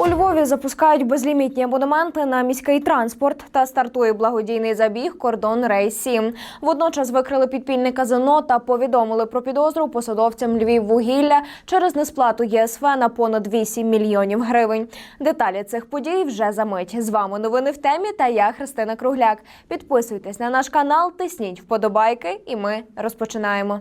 У Львові запускають безлімітні абонементи на міський транспорт та стартує благодійний забіг Кордон Рейс 7 Водночас викрили підпільне казино та повідомили про підозру посадовцям Львіввугілля через несплату ЄСВ на понад 8 мільйонів гривень. Деталі цих подій вже за мить. З вами новини в темі та я Христина Кругляк. Підписуйтесь на наш канал, тисніть вподобайки, і ми розпочинаємо.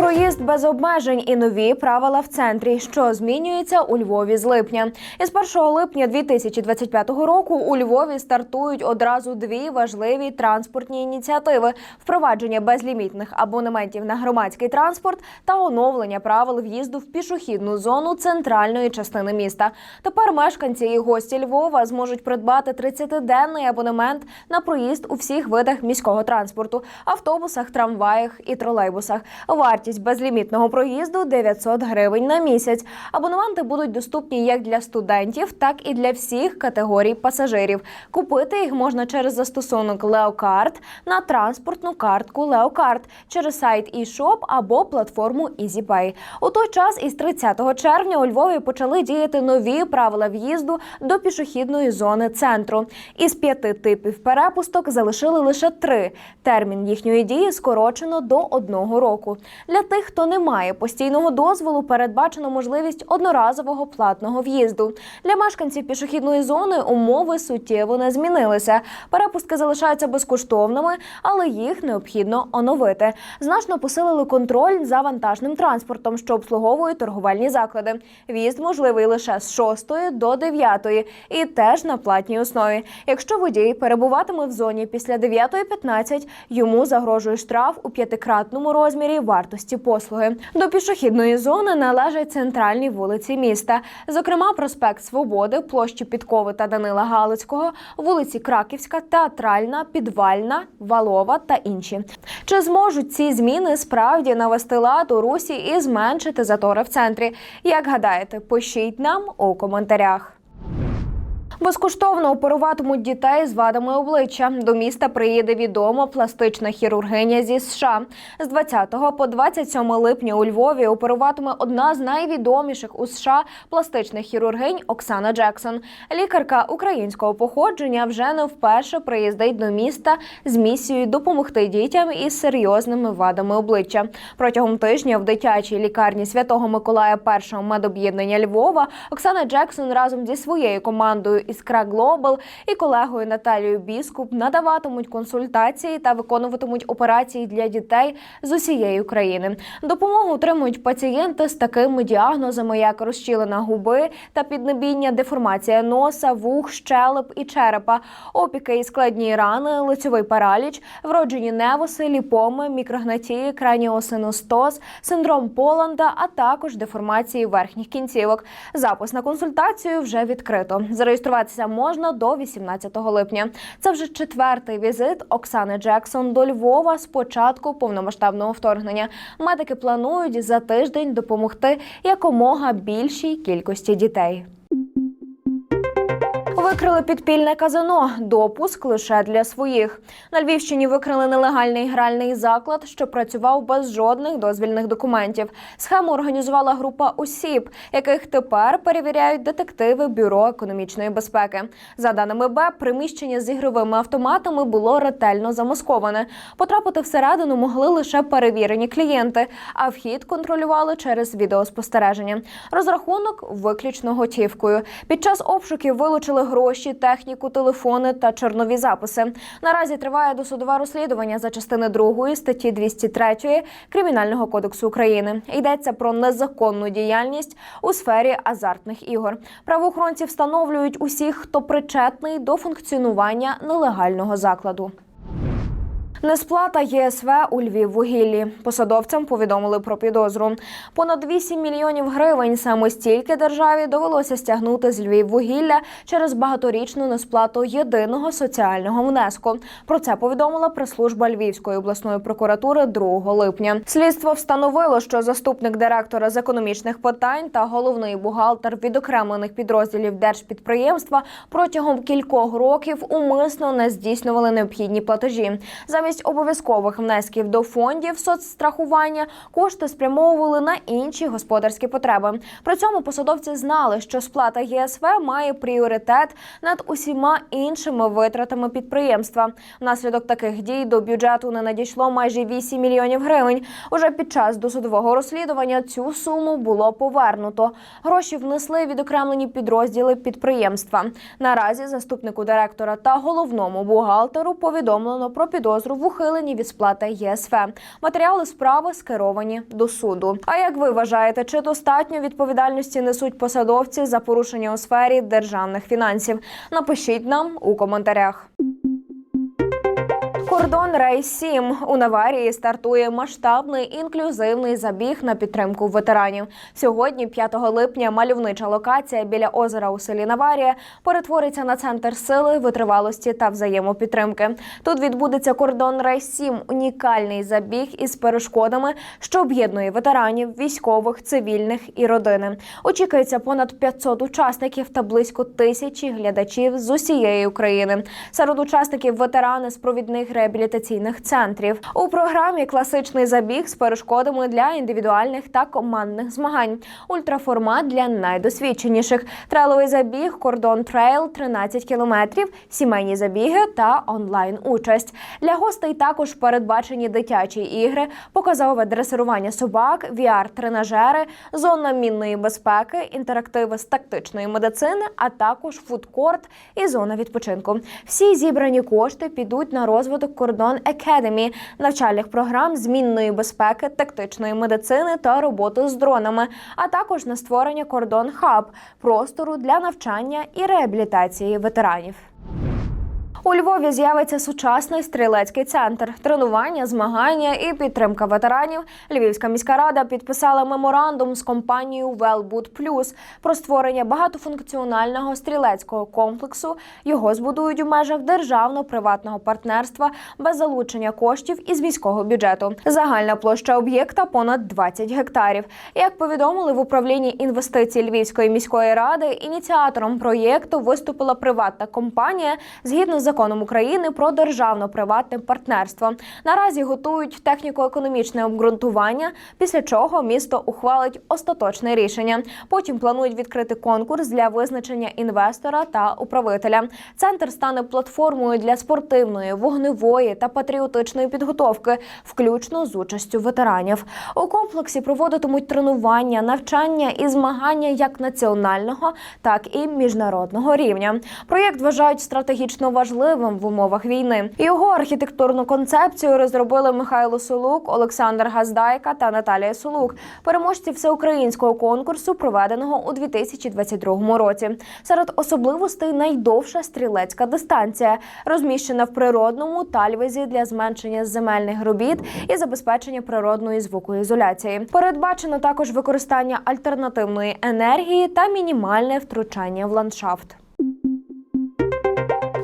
Проїзд без обмежень і нові правила в центрі, що змінюється у Львові з липня. Із 1 липня 2025 року у Львові стартують одразу дві важливі транспортні ініціативи: впровадження безлімітних абонементів на громадський транспорт та оновлення правил в'їзду в пішохідну зону центральної частини міста. Тепер мешканці і гості Львова зможуть придбати 30-денний абонемент на проїзд у всіх видах міського транспорту автобусах, трамваях і тролейбусах. Вартість безлімітного проїзду 900 гривень на місяць. Абонементи будуть доступні як для студентів, так і для всіх категорій пасажирів. Купити їх можна через застосунок Леокарт на транспортну картку Леокарт через сайт eShop або платформу EasyPay. У той час із 30 червня у Львові почали діяти нові правила в'їзду до пішохідної зони центру. Із п'яти типів перепусток залишили лише три. Термін їхньої дії скорочено до одного року. Для тих, хто не має постійного дозволу, передбачено можливість одноразового платного в'їзду. Для мешканців пішохідної зони умови суттєво не змінилися. Перепустки залишаються безкоштовними, але їх необхідно оновити. Значно посилили контроль за вантажним транспортом, що обслуговує торговельні заклади. В'їзд можливий лише з 6 до 9 і теж на платній основі. Якщо водій перебуватиме в зоні після 9.15, йому загрожує штраф у п'ятикратному розмірі вартості послуги. До пішохідної зони належать центральні вулиці міста, зокрема проспект Свободи, площі Підкови та Данила Галицького, вулиці Краківська, Театральна, Підвальна, Валова та інші. Чи зможуть ці зміни справді навести лад у русі і зменшити затори в центрі? Як гадаєте, пишіть нам у коментарях. Безкоштовно оперуватимуть дітей з вадами обличчя. До міста приїде відома пластична хірургиня зі США. З 20 по 27 липня у Львові оперуватиме одна з найвідоміших у США пластичних хірургинь Оксана Джексон. Лікарка українського походження вже не вперше приїздить до міста з місією допомогти дітям із серйозними вадами обличчя. Протягом тижня в дитячій лікарні Святого Миколая першого медоб'єднання Львова Оксана Джексон разом зі своєю командою Іскра Глобал і колегою Наталією Біскуп надаватимуть консультації та виконуватимуть операції для дітей з усієї України. Допомогу отримують пацієнти з такими діагнозами, як розчілена губи та піднебіння, деформація носа, вух, щелеп і черепа, опіки і складні рани, лицьовий параліч, вроджені невоси, ліпоми, мікрогнатії, краніосиностоз, синдром Поланда, а також деформації верхніх кінцівок. Запис на консультацію вже відкрито. Зареєструватися можна до 18 липня. Це вже четвертий візит Оксани Джексон до Львова з початку повномасштабного вторгнення. Медики планують за тиждень допомогти якомога більшій кількості дітей. Викрили підпільне казино. Допуск лише для своїх. На Львівщині викрили нелегальний гральний заклад, що працював без жодних дозвільних документів. Схему організувала група осіб, яких тепер перевіряють детективи Бюро економічної безпеки. За даними БЕП, приміщення з ігровими автоматами було ретельно замасковане. Потрапити всередину могли лише перевірені клієнти, а вхід контролювали через відеоспостереження. Розрахунок виключно готівкою. Під час обшуків вилучили гроші, техніку, телефони та чорнові записи. Наразі триває досудове розслідування за частини 2 статті 203 Кримінального кодексу України. Йдеться про незаконну діяльність у сфері азартних ігор. Правоохоронці встановлюють усіх, хто причетний до функціонування нелегального закладу. Несплата ЄСВ у Львіввугіллі. Посадовцям повідомили про підозру. Понад 8 мільйонів гривень саме стільки державі довелося стягнути з Львіввугілля через багаторічну несплату єдиного соціального внеску. Про це повідомила прес-служба Львівської обласної прокуратури 2 липня. Слідство встановило, що заступник директора з економічних питань та головний бухгалтер відокремлених підрозділів держпідприємства протягом кількох років умисно не здійснювали необхідні платежі. Замість Замість обов'язкових внесків до фондів соцстрахування кошти спрямовували на інші господарські потреби. При цьому посадовці знали, що сплата ЄСВ має пріоритет над усіма іншими витратами підприємства. Внаслідок таких дій до бюджету не надійшло майже 8 мільйонів гривень. Уже під час досудового розслідування цю суму було повернуто. Гроші внесли відокремлені підрозділи підприємства. Наразі заступнику директора та головному бухгалтеру повідомлено про підозру в ухиленні від сплати ЄСВ. Матеріали справи скеровані до суду. А як ви вважаєте, чи достатньо відповідальності несуть посадовці за порушення у сфері державних фінансів? Напишіть нам у коментарях. Кордон Рейс 7 у Наварії стартує масштабний інклюзивний забіг на підтримку ветеранів. Сьогодні, 5 липня, мальовнича локація біля озера у селі Наварія перетвориться на центр сили, витривалості та взаємопідтримки. Тут відбудеться кордон Рейс 7 унікальний забіг із перешкодами, що об'єднує ветеранів, військових, цивільних і родини. Очікується понад 500 учасників та близько тисячі глядачів з усієї України. Серед учасників ветерани з провідних реабілітаційних центрів. У програмі класичний забіг з перешкодами для індивідуальних та командних змагань, ультраформат для найдосвідченіших, трейловий забіг, кордон трейл 13 кілометрів, сімейні забіги та онлайн участь. Для гостей також передбачені дитячі ігри, показове дресирування собак, VR-тренажери, зона мінної безпеки, інтерактиви з тактичної медицини, а також фудкорт і зона відпочинку. Всі зібрані кошти підуть на розвиток кордон Academy, навчальних програм змінної безпеки, тактичної медицини та роботи з дронами, а також на створення кордон хаб простору для навчання і реабілітації ветеранів. У Львові з'явиться сучасний стрілецький центр, тренування, змагання і підтримка ветеранів. Львівська міська рада підписала меморандум з компанією Wellboot Plus про створення багатофункціонального стрілецького комплексу. Його збудують у межах державно-приватного партнерства без залучення коштів із міського бюджету. Загальна площа об'єкта понад 20 гектарів. Як повідомили в управлінні інвестицій Львівської міської ради, ініціатором проєкту виступила приватна компанія згідно з законом України про державно-приватне партнерство. Наразі готують техніко-економічне обґрунтування, після чого місто ухвалить остаточне рішення. Потім планують відкрити конкурс для визначення інвестора та управителя. Центр стане платформою для спортивної, вогневої та патріотичної підготовки, включно з участю ветеранів. У комплексі проводитимуть тренування, навчання і змагання як національного, так і міжнародного рівня. Проєкт вважають стратегічно важливим в умовах війни. Його архітектурну концепцію розробили Михайло Солук, Олександр Газдайка та Наталія Солук, переможці всеукраїнського конкурсу, проведеного у 2022 році. Серед особливостей найдовша стрілецька дистанція, розміщена в природному тальвезі для зменшення земельних робіт і забезпечення природної звукоізоляції. Передбачено також використання альтернативної енергії та мінімальне втручання в ландшафт.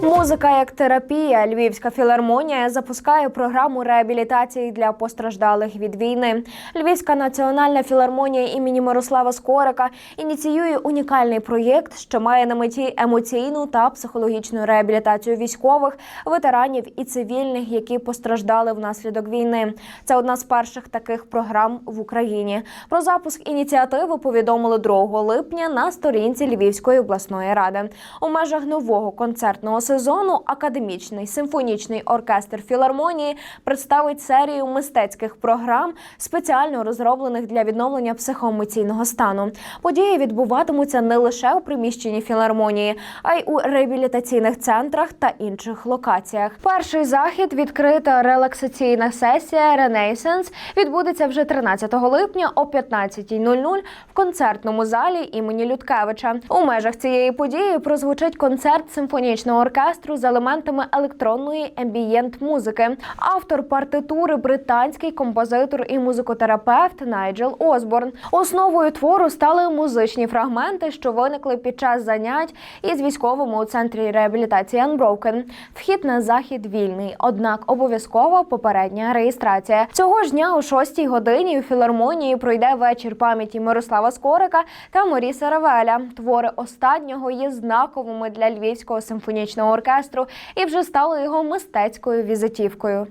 Музика як терапія. Львівська філармонія запускає програму реабілітації для постраждалих від війни. Львівська національна філармонія імені Мирослава Скорика ініціює унікальний проєкт, що має на меті емоційну та психологічну реабілітацію військових, ветеранів і цивільних, які постраждали внаслідок війни. Це одна з перших таких програм в Україні. Про запуск ініціативи повідомили 2 липня на сторінці Львівської обласної ради. У межах нового концертного сезону академічний симфонічний оркестр філармонії представить серію мистецьких програм, спеціально розроблених для відновлення психоемоційного стану. Події відбуватимуться не лише у приміщенні філармонії, а й у реабілітаційних центрах та інших локаціях. Перший захід відкрита релаксаційна сесія Ренейсенс відбудеться вже 13 липня о 15.00 в концертному залі імені Людкевича. У межах цієї події прозвучить концерт симфонічного оркестру з елементами електронної ембієнт музики. Автор партитури британський композитор і музикотерапевт Найджел Осборн. Основою твору стали музичні фрагменти, що виникли під час занять із військовими у центрі реабілітації Unbroken. Вхід на захід вільний, однак обов'язкова попередня реєстрація. Цього ж дня о 6 годині у філармонії пройде вечір пам'яті Мирослава Скорика та Моріса Равеля. Твори останнього є знаковими для львівського симфонічного оркестру і вже стало його мистецькою візитівкою.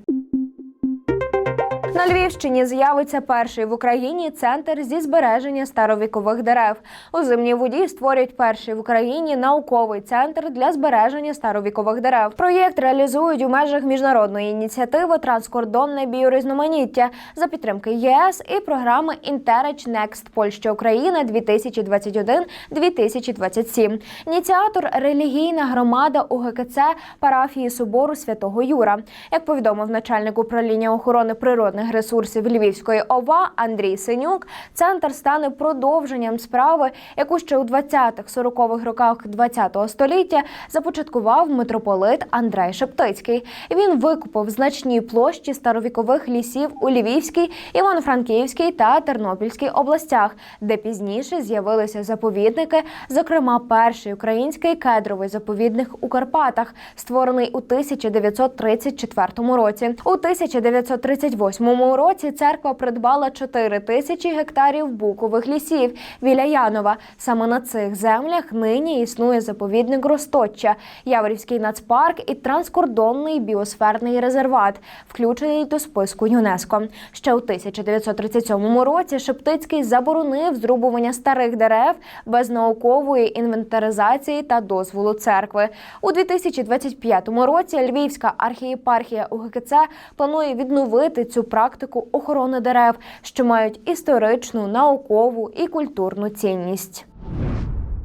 На Львівщині з'явиться перший в Україні центр зі збереження старовікових дерев. У зимній воді створюють перший в Україні науковий центр для збереження старовікових дерев. Проєкт реалізують у межах міжнародної ініціативи Транскордонне біорізноманіття за підтримки ЄС і програми Interreg Next Польща Україна 2021-2027. Ініціатор релігійна громада УГКЦ парафії собору святого Юра. Як повідомив начальник управління охорони природних ресурсів Львівської ОВА Андрій Синюк, центр стане продовженням справи, яку ще у 20-40-х роках ХХ століття започаткував митрополит Андрей Шептицький. Він викупив значні площі старовікових лісів у Львівській, Івано-Франківській та Тернопільській областях, де пізніше з'явилися заповідники, зокрема перший український кедровий заповідник у Карпатах, створений у 1934 році. У 1938 році церква придбала 4 тисячі гектарів букових лісів біля Янова. Саме на цих землях нині існує заповідник Росточчя, Яворівський нацпарк і транскордонний біосферний резерват, включений до списку ЮНЕСКО. Ще у 1937 році Шептицький заборонив зрубування старих дерев без наукової інвентаризації та дозволу церкви. У 2025 році Львівська архієпархія УГКЦ планує відновити цю практику охорони дерев, що мають історичну, наукову і культурну цінність.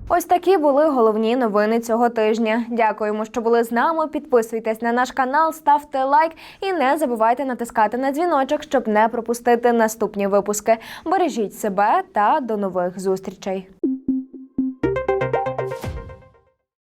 Ось такі були головні новини цього тижня. Дякуємо, що були з нами. Підписуйтесь на наш канал, ставте лайк і не забувайте натискати на дзвіночок, щоб не пропустити наступні випуски. Бережіть себе та до нових зустрічей.